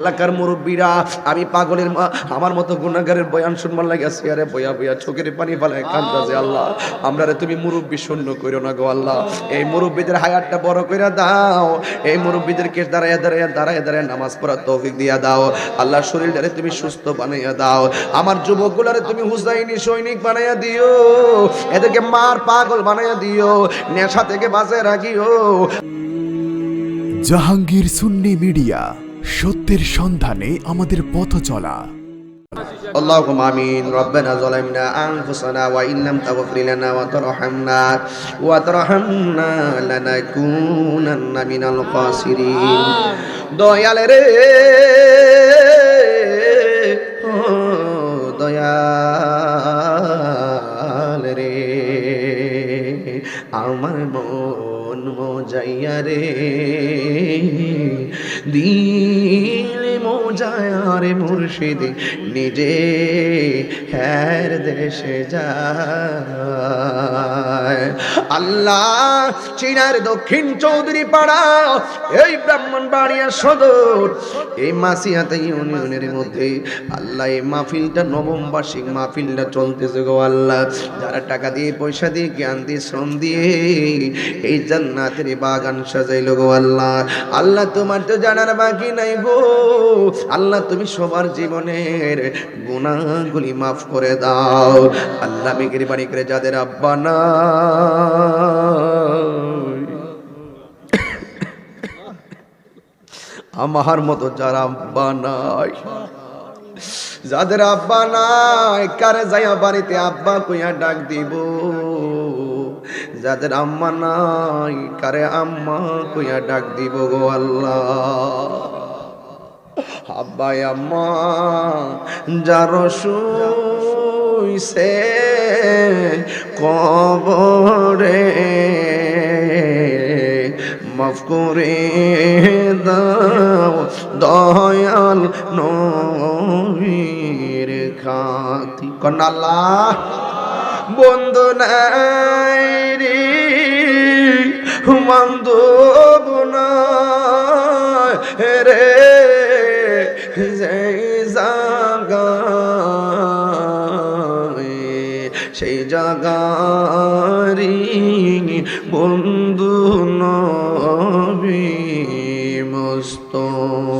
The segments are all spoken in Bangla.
এলাকার মুরব্বীরা, আমি পাগলের মা, আমার মতো গুণাগারের বয়ান শুনবার লাগে চেয়ারে বয়া বয়া, চোখের পানি ফালায় কান্দাজে আল্লাহ। আমরা তুমি মুরব্বী শূন্য করো না গো আল্লাহ। এই মুরব্বীদের হায়াতটা বড় করে দাও। এই মুরব্বীদেরকে দাঁড়ায় দাঁড়ায় দাঁড়ায় দাঁড়ায় নামাজ পড়ার তৌফিক দিয়া দাও। আল্লাহ শরীরটারে তুমি সুস্থ বানাইয়া দাও। আমার যুবকগুলারে তুমি হুসাইনি সৈনিক বানাইয়া দিও। এদেরকে মার পাগল বানাইয়া দিও। নেশা থেকে বাঁচে রাখিও। জাহাঙ্গীর সুন্নি মিডিয়া সত্যের সন্ধানে আমাদের পথ চলা اللهم امين ربنا ظلمنا انفسنا وان لم تغفر لنا وترحمنا وترحمنا لنكونن من الخاسرين দয়াল রে রে মুর্শিদ নিজে হ্যার দেশে যায়। আল্লাহ চীনার দক্ষিণ চৌধুরী পাড়া, এই ব্রাহ্মণ বাড়িয়া সদর, এই মাসিয়াতে ইউনিয়নের মধ্যে আল্লাহ এই মাহফিলটা নবম বার্ষিক মাহফিলটা চলতেছে গো আল্লাহ। যারা টাকা দিয়ে পয়সা দিয়ে জ্ঞান দিয়ে শ্রম দিয়ে এই জান্নাতের বাগান সাজাইলো গো আল্লাহ। আল্লাহ তোমার তো জানার বাকি নাই গো। আল্লাহ তুমি সবার জীবনের গুণাগুলি মাফ করে দাও। আল্লাহ মেঘের বাড়ি করে যাদের আব্বা না আমার মতো যারা আব্বা নাই। যাদের আব্বা নাই, কারে যাইয়া বাড়িতে আব্বা কইয়া ডাক দিব? যাদের আম্মা নাই, কারে আম্মা কইয়া ডাক দিব গো আল্লাহ? আব্বাই আম্মা, যার শুইছে কবরে মাফ করে দাও, দয়াল নবীর খাতি। কনাল্লা বন্ধু নাই রে বান্ধব নাই রে। জাগারি বন্ধু নবী মুস্তফা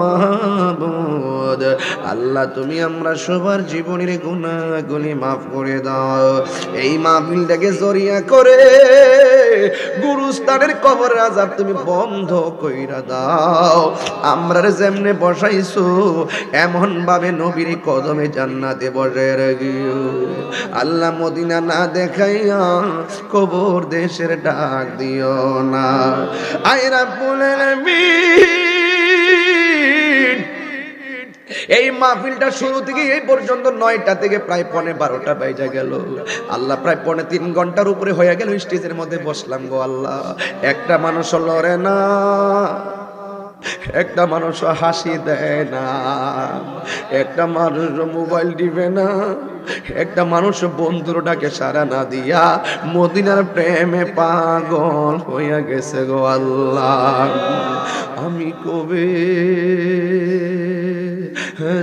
মাহবুদ। আল্লাহ, তুমি আমরা সবার জীবনের গুণাগুলি মাফ করে দাও। এই মাহফিলটাকে জরিয়া করে গুরুস্থানের কবর আজাব তুমি বন্ধ কইরা দাও। আমরা যেমনে বসাইছো এমন ভাবে নবীর কদমে জান্নাতে বসে রাখিও আল্লাহ, মদিনা না দেখাইয়া কবর দেশের ডাক দিও না। আয়রা বলে এই মাহফিলটা শুরু থেকে এই পর্যন্ত নয়টা থেকে প্রায় পনে বারোটা বেজে গেল। আল্লাহ প্রায় পনে তিন ঘণ্টার উপরে হয়ে গেল স্টেজের মধ্যে বসলাম গো আল্লাহ। একটা মানুষ লড়ে না। একটা মানুষ হাসি দেয় না, একটা মানুষ মোবাইল দিবে না, একটা মানুষ বন্ধুরটাকে সারা না দিয়া মদিনার প্রেমে পাগল হইয়া গেছে গো আল্লাহ। আমি কবে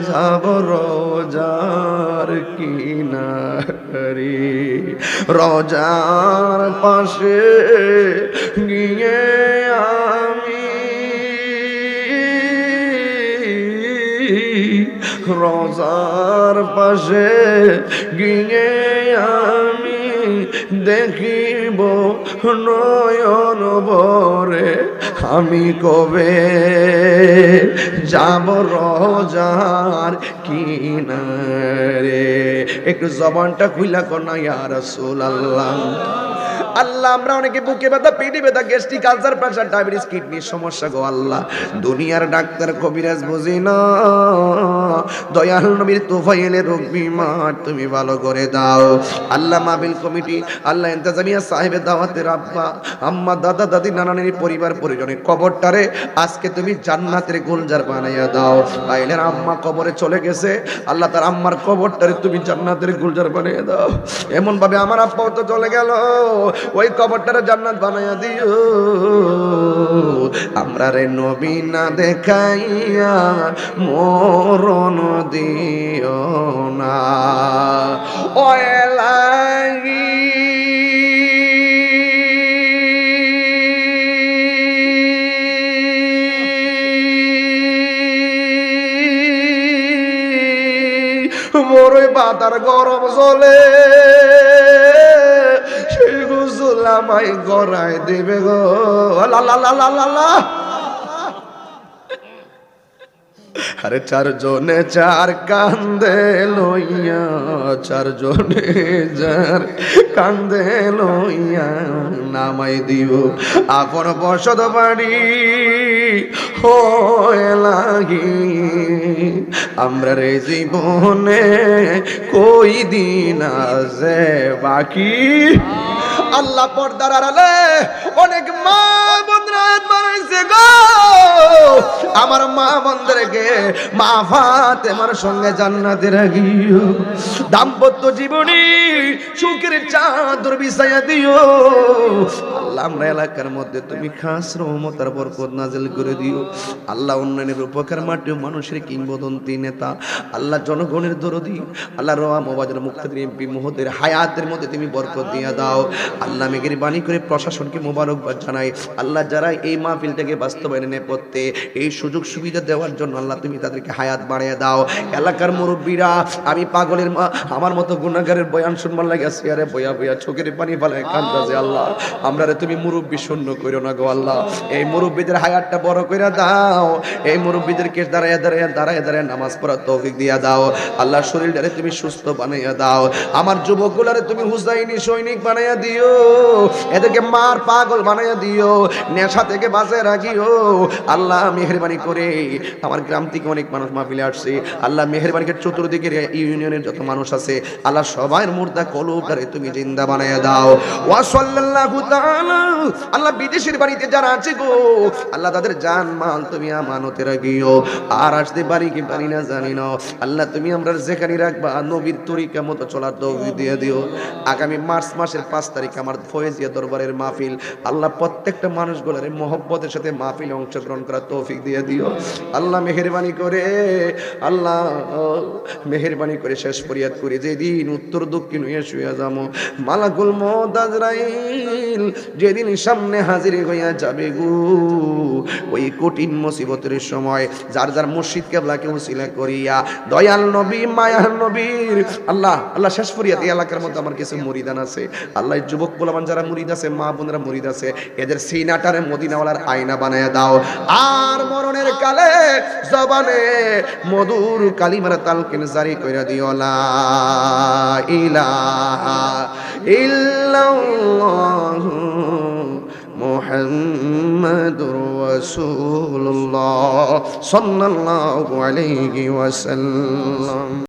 যাব রোজার কিনারে? রোজার পাশে গিয়ে আমি রোজার পাশে গিয়ে আমি দেখিব নয়ন ভরে। আমি কবে যাব রোজার কিনারে? একটু জবানটা খুইলা কনা ইয়া রাসূলুল্লাহ। আল্লাহ আমরা অনেকে বুকে ব্যথা, পেটে ব্যথা, গ্যাস্ট্রিক আলসার, প্রেশার, ডায়াবেটিস, কিডনির সমস্যা গো আল্লাহ। দুনিয়ার ডাক্তার কবিরাজ বুঝি না। দয়াল নবীর তোফাইলে রোগ বিমার তুমি ভালো করে দাও। আল্লাহ মাহবিল কমিটি, আল্লাহ ইন্তেজামিয়া সাহেবের দাওয়াতের আব্বা, আম্মা, দাদা, দাদি নানানের পরিবার, পরিজনের কবরটারে আজকে তুমি জান্নাতের গুলজার বানাইয়া দাও। আইলের আম্মা কবরে চলে গেছে, আল্লাহ তার আম্মার কবরটারে তুমি জান্নাতের গুলজার বানিয়ে দাও। এমন ভাবে আমার আব্বাও তো চলে গেল। ওই কবরটারে জান্নাত বানাইয়া দিও। আমরা রে নবী না দেখাইয়া মরণ দিও না। ও এলাহি মোরে বাতার গরম চলে গুসল আমায় গড়ায় দেবে গো। আরে চারজনে চার কান্দে লইয়া, চারজনে চার কান্দে লইয়া নামাই দিও। আপন বসত বাড়ি হয়ে লাগি। আমরা রে জীবনে কই দিন আছে বাকি? আল্লাহ পর্দার আড়ালে অনেক মা বন্ধুরা বানাইছে গো। মা সঙ্গে জান্নাতে রাখিও দাম্পত্য জীবনী সুখের চাদর বিছাইয়া দিও। আল্লাহ, আমরা এলাকার মধ্যে তুমি খাস রহমতার বরকত নাজিল করে দিও। আল্লাহ উন্নয়নের উপকার মাটিও মানুষের কিংবদন্তি নেতা। আল্লাহ, জনগণের দরদি। আল্লাহ, রোয়া মোবাজের মুক্তাদির এমপি মহোদের হায়াতের মধ্যে তুমি বরকত দিয়ে দাও। আল্লাহ মেঘের বাণী করে প্রশাসনকে মোবারকবাদ জানাই। আল্লাহ, যারা এই মাহফিলটাকে বাস্তবায়নে নেপথ্যে এই সুযোগ সুবিধা দেওয়ার জন্য আল্লাহ, তুমি তাদেরকে হায়াত বাড়িয়ে দাও। এলাকার মুরব্বীরা, আমি পাগলের মা, আমার মতো গুণাগারের বয়ান শুনবার লাগে আরে বয়া বয়া চোখের পানি ফালায় কান্দাছে, আল্লাহ। আমরা রে তুমি মুরব্বী শূন্য করো না গো, আল্লাহ। এই মুরব্বীদের হায়াতটা বড় করে দাও। এই মুরব্বীদেরকে দাঁড়ায় দাঁড়ায় দাঁড়ায় দাঁড়ায় নামাজ পড়ার তৌফিক দিয়া দাও। আল্লাহ শরীরটারে তুমি সুস্থ বানাইয়া দাও। আমার যুবকগুলারে তুমি হুসাইনি সৈনিক বানাইয়া দিও। এদেরকে মার পাগল বানাইয়া দিও। নেশা থেকে বাঁচে রাখিও। আল্লাহ মেহরবানি করে আমার গ্রাম থেকে অনেক মানুষ মাহফিলে আসছে। আল্লাহ মেহরবানিকে চতুর্দিকের ইউনিয়নের যত মানুষ আছে, আল্লাহ সবার মুর্দা কলুকারে তুমি জিন্দা বানাইয়া দাও। আল্লাহ বিদেশের বাড়িতে যারা আছে গো, আল্লাহ তাদের জান, মাল তুমি আমানতে রাখিও। আর আসতে পারি কি পারি না জানি না। আল্লাহ তুমি আমরা যেখানে রাখবা, নবীর তরিকা মতো চলার তৌফিক দিয়ে দিও। আগামী মার্চ মাসের পাঁচ তারিখ আমার ফয়েজিয়া দরবারের মাহফিল। আল্লাহ প্রত্যেকটা মানুষগুলোর মহব্বতের সাথে মাহফিলে অংশগ্রহণ করার তৌফিক দিয়ে দিও। আল্লাহ মেহেরবানি করে। আল্লাহ, মেহেরবানি করে শেষ ফরিয়াদ করি যেদিন উত্তর দক্ষিণ হইয়া শুয়ে যাব মালাকুল মদাজরাইল যেদিন সামনে হাজির হইয়া যাবে গো। ওই কঠিন মুসিবতের সময় যার যার মসজিদ কেবলাকে উসিলা করিয়া, দয়াল নবী, মায়ার নবীর আল্লাহ আল্লাহ শেষ ফরিয়াদ এই এলাকার মধ্যে আমার কিছু মুরিদান আছে। আল্লাহ যুবক গোলামান যারা মুরিদ আছে, মা বোনরা মুরিদ আছে, এদের সিনাটারে মদিনাওয়ালার আয়না বানায় দাও। আর মরণের কালে জবানে মধুর কালিমার তালকিন জারি কইরা দিও লা ইলাহা ইল্লাল্লাহু মুহাম্মাদুর রাসূলুল্লাহ সাল্লাল্লাহু আলাইহি ওয়াসাল্লাম।